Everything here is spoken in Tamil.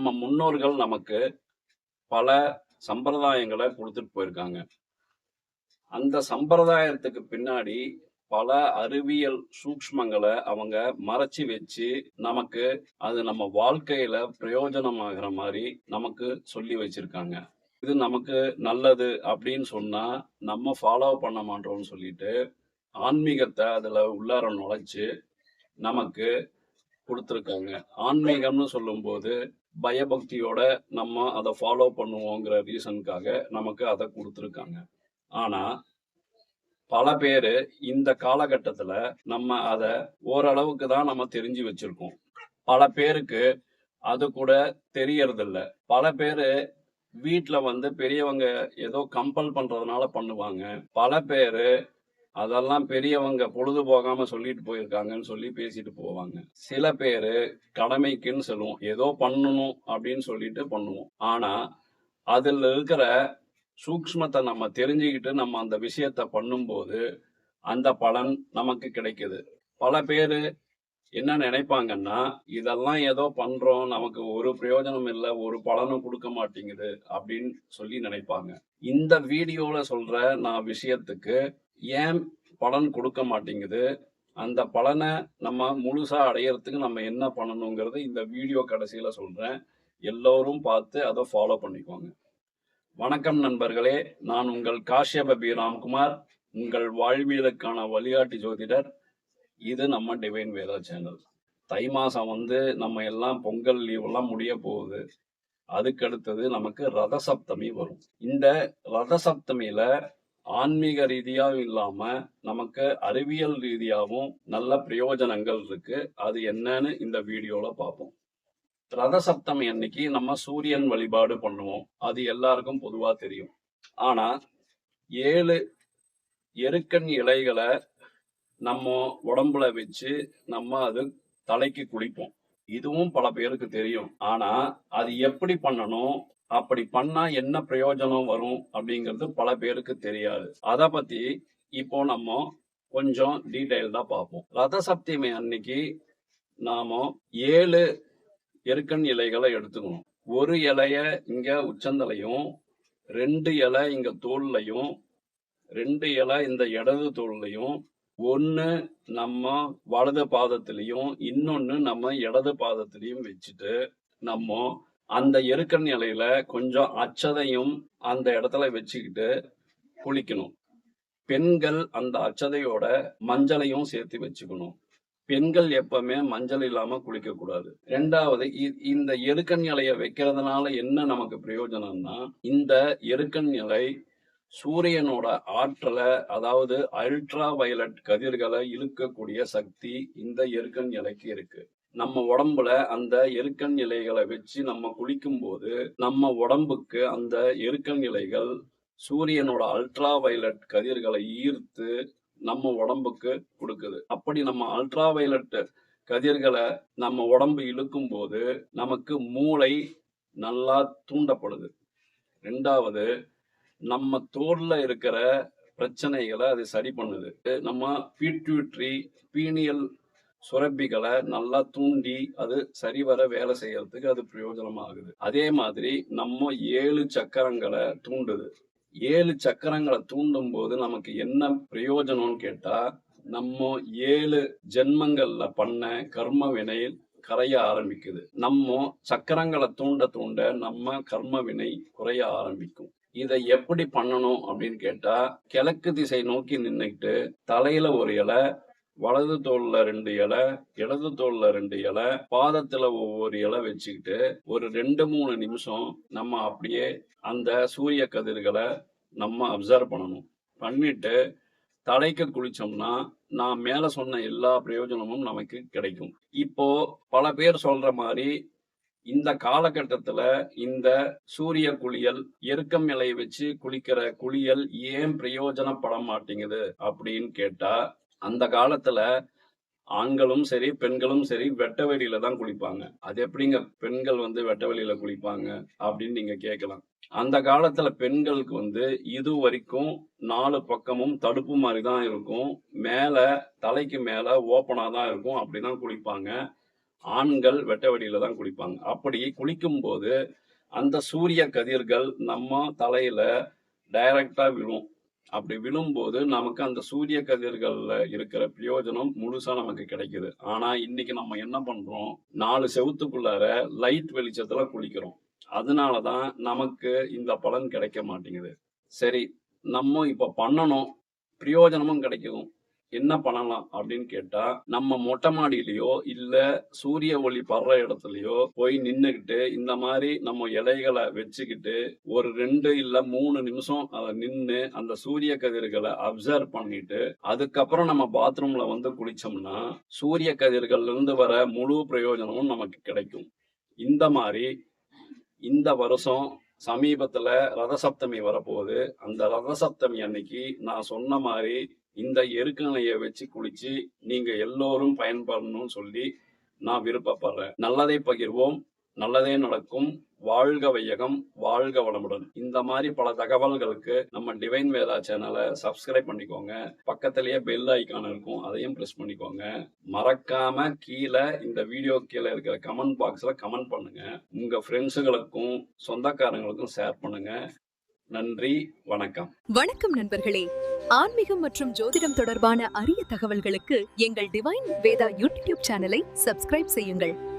நம்ம முன்னோர்கள் நமக்கு பல சம்பிரதாயங்களை கொடுத்துட்டு போயிருக்காங்க. அந்த சம்பிரதாயத்துக்கு பின்னாடி பல அறிவியல் சூக்ஷ்மங்களை அவங்க மறைச்சி வச்சு நமக்கு அது நம்ம வாழ்க்கையில பிரயோஜனமாகிற மாதிரி நமக்கு சொல்லி வச்சிருக்காங்க. இது நமக்கு நல்லது அப்படின்னு சொன்னா நம்ம ஃபாலோ பண்ண மாட்டோம்னு சொல்லிட்டு ஆன்மீகத்தை அதுல உள்ளார நுழைச்சு நமக்கு கொடுத்துருக்காங்க. ஆன்மீகம்னு சொல்லும்போது பயபக்தியோட நம்ம அதை ஃபாலோ பண்ணுவோங்கிற ரீசனுக்காக நமக்கு அதை கொடுத்துருக்காங்க. ஆனா பல பேர் இந்த காலகட்டத்துல நம்ம அதை ஓரளவுக்கு தான் நம்ம தெரிஞ்சு வச்சிருக்கோம். பல பேருக்கு அது கூட தெரியறதில்ல. பல பேரு வீட்டில் வந்து பெரியவங்க ஏதோ கம்பல் பண்றதுனால பண்ணுவாங்க. பல பேரு அதெல்லாம் பெரியவங்க பொழுது போகாம சொல்லிட்டு போயிருக்காங்கன்னு சொல்லி பேசிட்டு போவாங்க. சில பேரு கடமைக்குன்னு சொல்லுவோம். ஏதோ பண்ணணும் அப்படின்னு சொல்லிட்டு பண்ணுவோம். ஆனா அதில் இருக்கிற சூக்ஷ்மத்தை நம்ம தெரிஞ்சுக்கிட்டு நம்ம அந்த விஷயத்த பண்ணும்போது அந்த பலன் நமக்கு கிடைக்குது. பல பேரு என்ன நினைப்பாங்கன்னா இதெல்லாம் ஏதோ பண்றோம். நமக்கு ஒரு பிரயோஜனம் இல்லை. ஒரு பலனும் கொடுக்க மாட்டேங்குது. அப்படின்னு சொல்லி நினைப்பாங்க. இந்த வீடியோல சொல்ற நான் விஷயத்துக்கு ஏன் பலன் கொடுக்க மாட்டேங்குது? அந்த பலனை நம்ம முழுசா அடையிறதுக்கு நம்ம என்ன பண்ணணுங்கிறது இந்த வீடியோ கடைசியில சொல்றேன். எல்லோரும் பார்த்து அதை ஃபாலோ பண்ணிக்கோங்க. வணக்கம் நண்பர்களே நான் உங்கள் காஷ்யப பி ராம்குமார் உங்கள் வாழ்வியலுக்கான வழிகாட்டி ஜோதிடர். இது நம்ம டிவைன் வேதா சேனல். தை மாசம் வந்து நம்ம எல்லாம் பொங்கல் லீவ் எல்லாம் முடிய போகுது. அதுக்கு அடுத்தது நமக்கு ரத சப்தமி வரும். இந்த ரத சப்தமியில் ஆன்மீக ரீதியாகவும் இல்லாம நமக்கு அறிவியல் ரீதியாகவும் நல்ல பிரயோஜனங்கள் இருக்கு. அது என்னன்னு இந்த வீடியோல பார்ப்போம் ரத சப்தமி அன்னைக்கு நம்ம சூரியன் வழிபாடு பண்ணுவோம். அது எல்லாருக்கும் பொதுவா தெரியும். ஆனா ஏழு எருக்கன் இலைகளை நம்ம உடம்புல வச்சு நம்ம அது தலைக்கு குளிப்போம். இதுவும் பல பேருக்கு தெரியும். ஆனா அது எப்படி பண்ணணும்? அப்படி பண்ணா என்ன பிரயோஜனம் வரும் அப்படிங்கிறது பல பேருக்கு தெரியாது. அத பத்தி இப்போ நம்ம கொஞ்சம் டீட்டெயில்டா பார்ப்போம். ரத சப்தமி அன்னைக்கு நாம ஏழு எருக்கன் இலைகளை எடுத்துக்கணும். ஒரு இலைய இங்க உச்சந்தலையும் ரெண்டு இலை இங்க தோல்லையும் ரெண்டு இலை இந்த இடது தோல்லையும் ஒன்னு நம்ம வலது பாதத்திலையும் இன்னொன்னு நம்ம இடது பாதத்திலையும் வச்சுட்டு நம்ம அந்த எருக்கன் இலையில கொஞ்சம் அச்சதையும் அந்த இடத்துல வச்சுக்கிட்டு குளிக்கணும். பெண்கள் அந்த அச்சதையோட மஞ்சளையும் சேர்த்து வச்சுக்கணும். பெண்கள் எப்பவுமே மஞ்சள் இல்லாம குளிக்க கூடாது. ரெண்டாவது இ- இந்த எருக்கன் இலையை வைக்கிறதுனால என்ன நமக்கு பிரயோஜனம்னா இந்த எருக்கன் இலை சூரியனோட ஆற்றலை அதாவது அல்ட்ரா வயலட் கதிர்களை இழுக்கக்கூடிய சக்தி இந்த எருக்கன் இலைக்கு இருக்கு. நம்ம உடம்புல அந்த எருக்கன் இலைகளை வச்சு நம்ம குளிக்கும் போது நம்ம உடம்புக்கு அந்த எருக்கன் இலைகள் சூரியனோட அல்ட்ரா வயலட் கதிர்களை ஈர்த்து நம்ம உடம்புக்கு கொடுக்குது. அப்படி நம்ம அல்ட்ரா வயலட் கதிர்களை நம்ம உடம்பு இழுக்கும் போது நமக்கு மூளை நல்லா தூண்டப்படுது. ரெண்டாவது நம்ம தோல்ல இருக்கிற பிரச்சனைகளை அது சரி பண்ணுது. நம்ம பீட்யூட்ரி பீனியல் சுரப்பிகளை நல்லா தூண்டி அது சரிவர வேலை செய்யறதுக்கு அது பிரயோஜனமாகுது. அதே மாதிரி நம்ம ஏழு சக்கரங்களை தூண்டுது. ஏழு சக்கரங்களை தூண்டும் போது நமக்கு என்ன பிரயோஜனம்னு கேட்டா நம்ம ஏழு ஜென்மங்கள்ல பண்ண கர்ம வினையில் கரைய ஆரம்பிக்குது. நம்ம சக்கரங்களை தூண்ட தூண்ட நம்ம கர்ம வினை குறைய ஆரம்பிக்கும். இதை எப்படி பண்ணணும் அப்படின்னு கேட்டா கிழக்கு திசை நோக்கி நின்னுக்கிட்டு தலையில ஒரு இலை வலது தோல்ல ரெண்டு இலை இடது தோல்ல ரெண்டு இலை பாதத்துல ஒவ்வொரு இலை வச்சுக்கிட்டு ஒரு ரெண்டு மூணு நிமிஷம் நம்ம அப்படியே அந்த சூரிய கதிர்களை நம்ம அப்சர்வ் பண்ணணும். பண்ணிட்டு தலைக்கு குளிச்சோம்னா நான் மேல சொன்ன எல்லா பிரயோஜனமும் நமக்கு கிடைக்கும். இப்போ பல பேர் சொல்ற மாதிரி இந்த காலகட்டத்துல இந்த சூரிய குளியல் எருக்கம் இலையை வச்சு குளிக்கிற குளியல் ஏன் பிரயோஜனப்பட மாட்டேங்குது அப்படின்னு கேட்டா அந்த காலத்துல ஆண்களும் சரி பெண்களும் சரி வெட்ட வெளியில தான் குளிப்பாங்க. அது எப்படிங்க பெண்கள் வந்து வெட்ட வெளியில குளிப்பாங்க அப்படின்னு நீங்க கேட்கலாம். அந்த காலத்துல பெண்களுக்கு வந்து இது வரைக்கும் நாலு பக்கமும் தடுப்பு மாதிரி தான் இருக்கும். மேல தலைக்கு மேல ஓப்பனா தான் இருக்கும். அப்படிதான் குளிப்பாங்க. ஆண்கள் வெட்ட வெளியில தான் குளிப்பாங்க. அப்படி குளிக்கும் போது அந்த சூரிய கதிர்கள் நம்ம தலையில டைரக்டா விழும். அப்படி விழும்போது நமக்கு அந்த சூரிய கதிர்கள்ல இருக்கிற பிரயோஜனம் முழுசா நமக்கு கிடைக்குது. ஆனா இன்னைக்கு நம்ம என்ன பண்றோம்? நாலு செவுத்துக்குள்ளார லைட் வெளிச்சத்துல குளிக்கிறோம். அதனாலதான் நமக்கு இந்த பலன் கிடைக்க மாட்டேங்குது. சரி நம்ம இப்ப பண்ணணும். பிரயோஜனமும் கிடைக்கும். என்ன பண்ணலாம் அப்படின்னு கேட்டா நம்ம மொட்டை மாடியிலயோ இல்ல சூரிய ஒளி படுற இடத்துலயோ போய் நின்னுகிட்டு இந்த மாதிரி நம்ம இலைகளை வச்சுக்கிட்டு ஒரு ரெண்டு இல்ல மூணு நிமிஷம் அதை நின்று அந்த சூரிய கதிர்களை அப்சர்வ் பண்ணிட்டு அதுக்கப்புறம் நம்ம பாத்ரூம்ல வந்து குளிச்சோம்னா சூரிய கதிர்கள்ல இருந்து வர முழு பிரயோஜனமும் நமக்கு கிடைக்கும். இந்த மாதிரி இந்த வருஷம் சமீபத்துல ரதசப்தமி வரப்போகுது. அந்த ரதசப்தமி அன்னைக்கு நான் சொன்ன மாதிரி இந்த எருக்கணையை வச்சு குளிச்சு நீங்க எல்லோரும் பயன்படணும்னு சொல்லி நான் விருப்பப்படுறேன். நல்லதை பகிர்வோம் நல்லதே நடக்கும் வாழ்க வையகம் வாழ்க வளமுடன். இந்த மாதிரி பல தகவல்களுக்கு நம்ம டிவைன் வேதா சேனலை சப்ஸ்கிரைப் பண்ணிக்கோங்க. பக்கத்திலேயே பெல் ஐக்கான் இருக்கும் அதையும் ப்ரெஸ் பண்ணிக்கோங்க. மறக்காம கீழே இந்த வீடியோ கீழே இருக்கிற கமெண்ட் பாக்ஸ்ல கமெண்ட் பண்ணுங்க. உங்க ஃப்ரெண்ட்ஸுகளுக்கும் சொந்தக்காரங்களுக்கும் ஷேர் பண்ணுங்க. நன்றி வணக்கம். வணக்கம் நண்பர்களே. ஆன்மீகம் மற்றும் ஜோதிடம் தொடர்பான அரிய தகவல்களுக்கு எங்கள் டிவைன் வேதா யூடியூப் சேனலை சப்ஸ்கிரைப் செய்யுங்கள்.